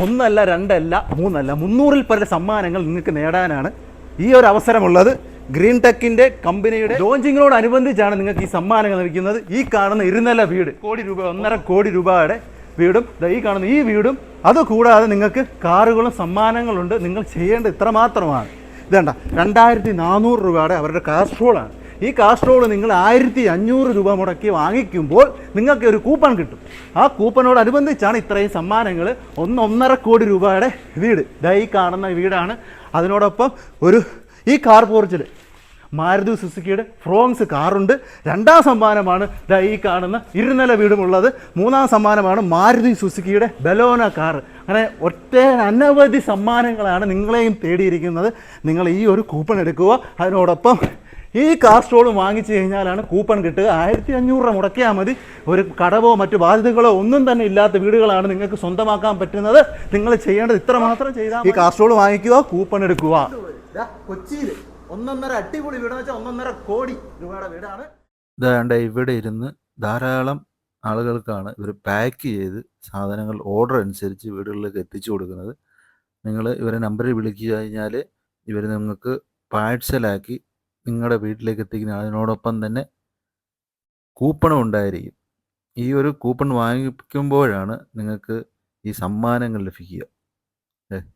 ഒന്നല്ല രണ്ടല്ല മൂന്നല്ല മുന്നൂറിൽ പല സമ്മാനങ്ങൾ നിങ്ങൾക്ക് നേടാനാണ് ഈ ഒരു അവസരമുള്ളത്. ഗ്രീൻ ടെക്കിന്റെ കമ്പനിയുടെ ലോഞ്ചിങ്ങിനോടനുബന്ധിച്ചാണ് നിങ്ങൾക്ക് ഈ സമ്മാനങ്ങൾ ലഭിക്കുന്നത്. ഈ കാണുന്ന ഇരുന്നല വീട് കോടി രൂപ ഒന്നര കോടി രൂപയുടെ വീടും ഈ കാണുന്ന ഈ വീടും അതുകൂടാതെ നിങ്ങൾക്ക് കാറുകളും സമ്മാനങ്ങളുണ്ട്. നിങ്ങൾ ചെയ്യേണ്ടത് ഇത്രമാത്രമാണ്. ഇതേണ്ട രണ്ടായിരത്തി നാനൂറ് രൂപയുടെ അവരുടെ കാസ്ട്രോളാണ് ഈ കാസ്ട്രോൾ നിങ്ങൾ ആയിരത്തി അഞ്ഞൂറ് രൂപ മുടക്കി വാങ്ങിക്കുമ്പോൾ നിങ്ങൾക്ക് ഒരു കൂപ്പൺ കിട്ടും. ആ കൂപ്പണോടനുബന്ധിച്ചാണ് ഇത്രയും സമ്മാനങ്ങൾ. ഒന്നൊന്നര കോടി രൂപയുടെ വീട്. ഈ കാണുന്ന വീടാണ്. അതിനോടൊപ്പം ഒരു ഈ കാർ പോർച്ചിൽ മാരുതി സുസുക്കിയുടെ ഫ്രോങ്സ് കാറുണ്ട്. രണ്ടാം സമ്മാനമാണ് ദാ ഈ കാണുന്ന ഇരുനില വീടുമുള്ളത്. മൂന്നാം സമ്മാനമാണ് മാരുതി സുസുക്കിയുടെ ബലോന കാർ അങ്ങനെ ഒറ്റ അനവധി സമ്മാനങ്ങളാണ് നിങ്ങളെയും തേടിയിരിക്കുന്നത്. നിങ്ങൾ ഈ ഒരു കൂപ്പൺ എടുക്കുക. അതിനോടൊപ്പം ഈ കാർ സ്റ്റോൾ വാങ്ങിച്ചു കഴിഞ്ഞാലാണ് കൂപ്പൺ കിട്ടുക. ആയിരത്തി അഞ്ഞൂറ് രൂപ മുടക്കിയാൽ മതി. ഒരു കടവോ മറ്റു ബാധ്യതകളോ ഒന്നും തന്നെ ഇല്ലാത്ത വീടുകളാണ് നിങ്ങൾക്ക് സ്വന്തമാക്കാൻ പറ്റുന്നത്. നിങ്ങൾ ചെയ്യേണ്ടത് ഇത്ര മാത്രം ചെയ്താൽ ഈ കാർ സ്റ്റോൾ വാങ്ങിക്കുക കൂപ്പൺ എടുക്കുക. കൊച്ചിയിൽ ഒന്നൊന്നര അടിപൊളി വീട് വെച്ചാൽ ഒന്നൊന്നര കോടി രൂപയുടെ വീടാണ്. ഇതാണ്ട് ഇവിടെ ഇരുന്ന് ധാരാളം ആളുകൾക്കാണ് ഇവർ പാക്ക് ചെയ്ത് സാധനങ്ങൾ ഓർഡർ അനുസരിച്ച് വീടുകളിലേക്ക് എത്തിച്ചു കൊടുക്കുന്നത്. നിങ്ങൾ ഇവരെ നമ്പറിൽ വിളിച്ചു കഴിഞ്ഞാൽ ഇവർ നിങ്ങൾക്ക് പാഴ്സലാക്കി നിങ്ങളുടെ വീട്ടിലേക്ക് എത്തിക്കുന്ന അതിനോടൊപ്പം തന്നെ കൂപ്പണും ഉണ്ടായിരിക്കും. ഈ ഒരു കൂപ്പൺ വാങ്ങിക്കുമ്പോഴാണ് നിങ്ങൾക്ക് ഈ സമ്മാനങ്ങൾ ലഭിക്കുക.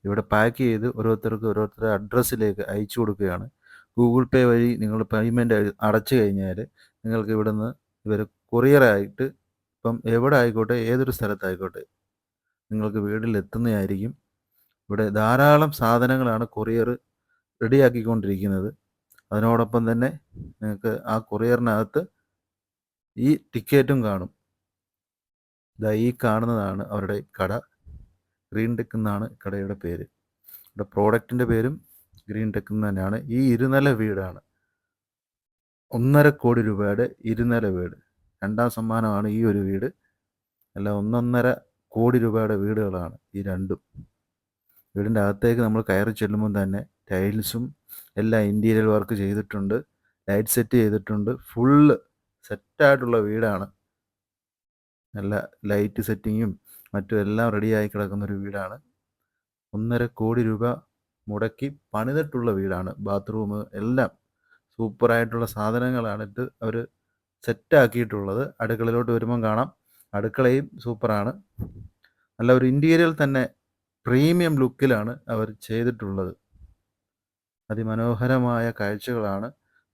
ഇവിടെ പാക്ക് ചെയ്ത് ഓരോരുത്തർക്ക് ഓരോരുത്തരുടെ അഡ്രസ്സിലേക്ക് അയച്ചു കൊടുക്കുകയാണ്. ഗൂഗിൾ പേ വഴി നിങ്ങൾ പേയ്മെന്റ് അടച്ചു കഴിഞ്ഞാൽ നിങ്ങൾക്ക് ഇവിടുന്ന് ഇവർ കൊറിയറായിട്ട് ഇപ്പം എവിടെ ആയിക്കോട്ടെ ഏതൊരു സ്ഥലത്തായിക്കോട്ടെ നിങ്ങൾക്ക് വീട്ടിലെത്തുന്നതായിരിക്കും. ഇവിടെ ധാരാളം സാധനങ്ങളാണ് കൊറിയർ റെഡിയാക്കിക്കൊണ്ടിരിക്കുന്നത്. അതിനോടൊപ്പം തന്നെ നിങ്ങൾക്ക് ആ കൊറിയറിനകത്ത് ഈ ടിക്കറ്റും കാണും. ഇതാ ഈ കാണുന്നതാണ് അവരുടെ കട. ഗ്രീൻ ടെക് എന്നാണ് കടയുടെ പേര്. ഇവിടെ പ്രോഡക്റ്റിന്റെ പേരും ഗ്രീൻ ടെക് എന്ന് തന്നെയാണ്. ഈ ഇരുനില വീടാണ്. ഒന്നര കോടി രൂപയുടെ ഇരുനില വീട്. രണ്ടാം സമ്മാനമാണ് ഈ ഒരു വീട്. അല്ല ഒന്നൊന്നര കോടി രൂപയുടെ വീടുകളാണ് ഈ രണ്ടും. വീടിന്റെ അകത്തേക്ക് നമ്മൾ കയറി ചെല്ലുമ്പോൾ തന്നെ ടൈൽസും എല്ലാം ഇന്റീരിയൽ വർക്ക് ചെയ്തിട്ടുണ്ട്. ലൈറ്റ് സെറ്റ് ചെയ്തിട്ടുണ്ട്. ഫുള്ള് സെറ്റായിട്ടുള്ള വീടാണ്. നല്ല ലൈറ്റ് സെറ്റിങ്ങും മറ്റും എല്ലാം റെഡിയായി കിടക്കുന്ന ഒരു വീടാണ്. ഒന്നര കോടി രൂപ മുടക്കി പണിതിട്ടുള്ള വീടാണ്. ബാത്റൂം എല്ലാം സൂപ്പറായിട്ടുള്ള സാധനങ്ങളാണ് ഇത് അവർ സെറ്റാക്കിയിട്ടുള്ളത്. അടുക്കളയിലോട്ട് വരുമ്പം കാണാം. അടുക്കളയും സൂപ്പറാണ് നല്ല ഒരു ഇന്റീരിയൽ തന്നെ പ്രീമിയം ലുക്കിലാണ് അവർ ചെയ്തിട്ടുള്ളത്. അതിമനോഹരമായ കാഴ്ചകളാണ്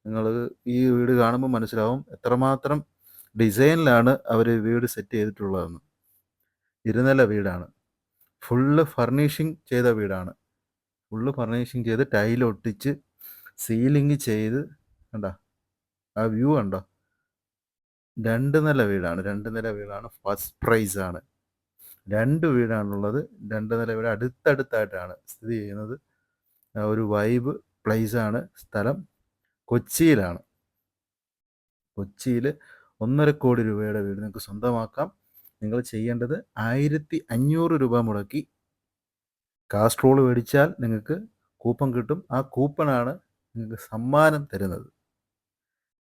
നിങ്ങൾ ഈ വീട് കാണുമ്പോൾ മനസ്സിലാവും എത്രമാത്രം ഡിസൈനിലാണ് അവർ വീട് സെറ്റ് ചെയ്തിട്ടുള്ളതെന്ന്. ഇരുനില വീടാണ്. ഫുള്ള് ഫർണിഷിങ് ചെയ്ത വീടാണ്. ഫുള്ള് ഫർണിഷിങ് ചെയ്ത് ടൈൽ ഒട്ടിച്ച് സീലിംഗ് ചെയ്ത് കണ്ടോ ആ വ്യൂ കണ്ടോ? രണ്ട് നില വീടാണ്. രണ്ട് നില വീടാണ്. ഫസ്റ്റ് പ്രൈസ് ആണ്. രണ്ട് വീടാണുള്ളത്. രണ്ട് നില വീട് അടുത്തടുത്തായിട്ടാണ് സ്ഥിതി ചെയ്യുന്നത്. ഒരു വൈബ് പ്ലേസ് ആണ് സ്ഥലം കൊച്ചിയിലാണ്. കൊച്ചിയിൽ ഒന്നര കോടി രൂപയുടെ വീട് നിങ്ങൾക്ക് സ്വന്തമാക്കാം. നിങ്ങൾ ചെയ്യേണ്ടത് ആയിരത്തി അഞ്ഞൂറ് രൂപ മുടക്കി കാസ്ട്രോൾ മേടിച്ചാൽ നിങ്ങൾക്ക് കൂപ്പൺ കിട്ടും. ആ കൂപ്പണാണ് നിങ്ങൾക്ക് സമ്മാനം തരുന്നത്.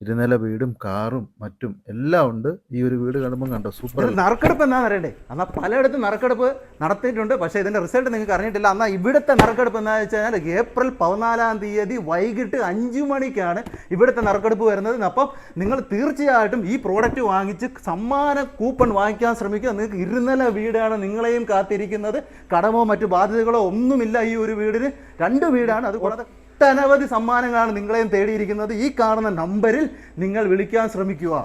ഇരുനില വീടും കാറും മറ്റും എല്ലാം ഉണ്ട്. ഈ ഒരു വീട് കാണുമ്പോൾ കണ്ടോ? സൂപ്പർ നറുക്കെടുപ്പ് എന്താണെന്ന് അറിയണ്ടേ? എന്നാൽ പലയിടത്തും നറുക്കെടുപ്പ് നടത്തിയിട്ടുണ്ട്. പക്ഷേ ഇതിന്റെ റിസൾട്ട് നിങ്ങൾക്ക് അറിഞ്ഞിട്ടില്ല. എന്നാൽ ഇവിടുത്തെ നറുക്കെടുപ്പ് എന്താണെന്ന് വെച്ച് കഴിഞ്ഞാൽ ഏപ്രിൽ പതിനാലാം തീയതി വൈകിട്ട് അഞ്ച് മണിക്കാണ് ഇവിടുത്തെ നറുക്കെടുപ്പ് വരുന്നത്. അപ്പം നിങ്ങൾ തീർച്ചയായിട്ടും ഈ പ്രോഡക്റ്റ് വാങ്ങിച്ച് സമ്മാന കൂപ്പൺ വാങ്ങിക്കാൻ ശ്രമിക്കുക. നിങ്ങൾക്ക് ഇരുനില വീടാണ് നിങ്ങളെയും കാത്തിരിക്കുന്നത്. കടമോ മറ്റു ബാധ്യതകളോ ഒന്നുമില്ല ഈ ഒരു വീടിന്. രണ്ട് വീടാണ്. അതുകൂടാതെ ഒട്ടനവധി സമ്മാനങ്ങളാണ് നിങ്ങളെയും തേടിയിരിക്കുന്നത്. ഈ കാണുന്ന നമ്പറിൽ നിങ്ങൾ വിളിക്കാൻ ശ്രമിക്കുക.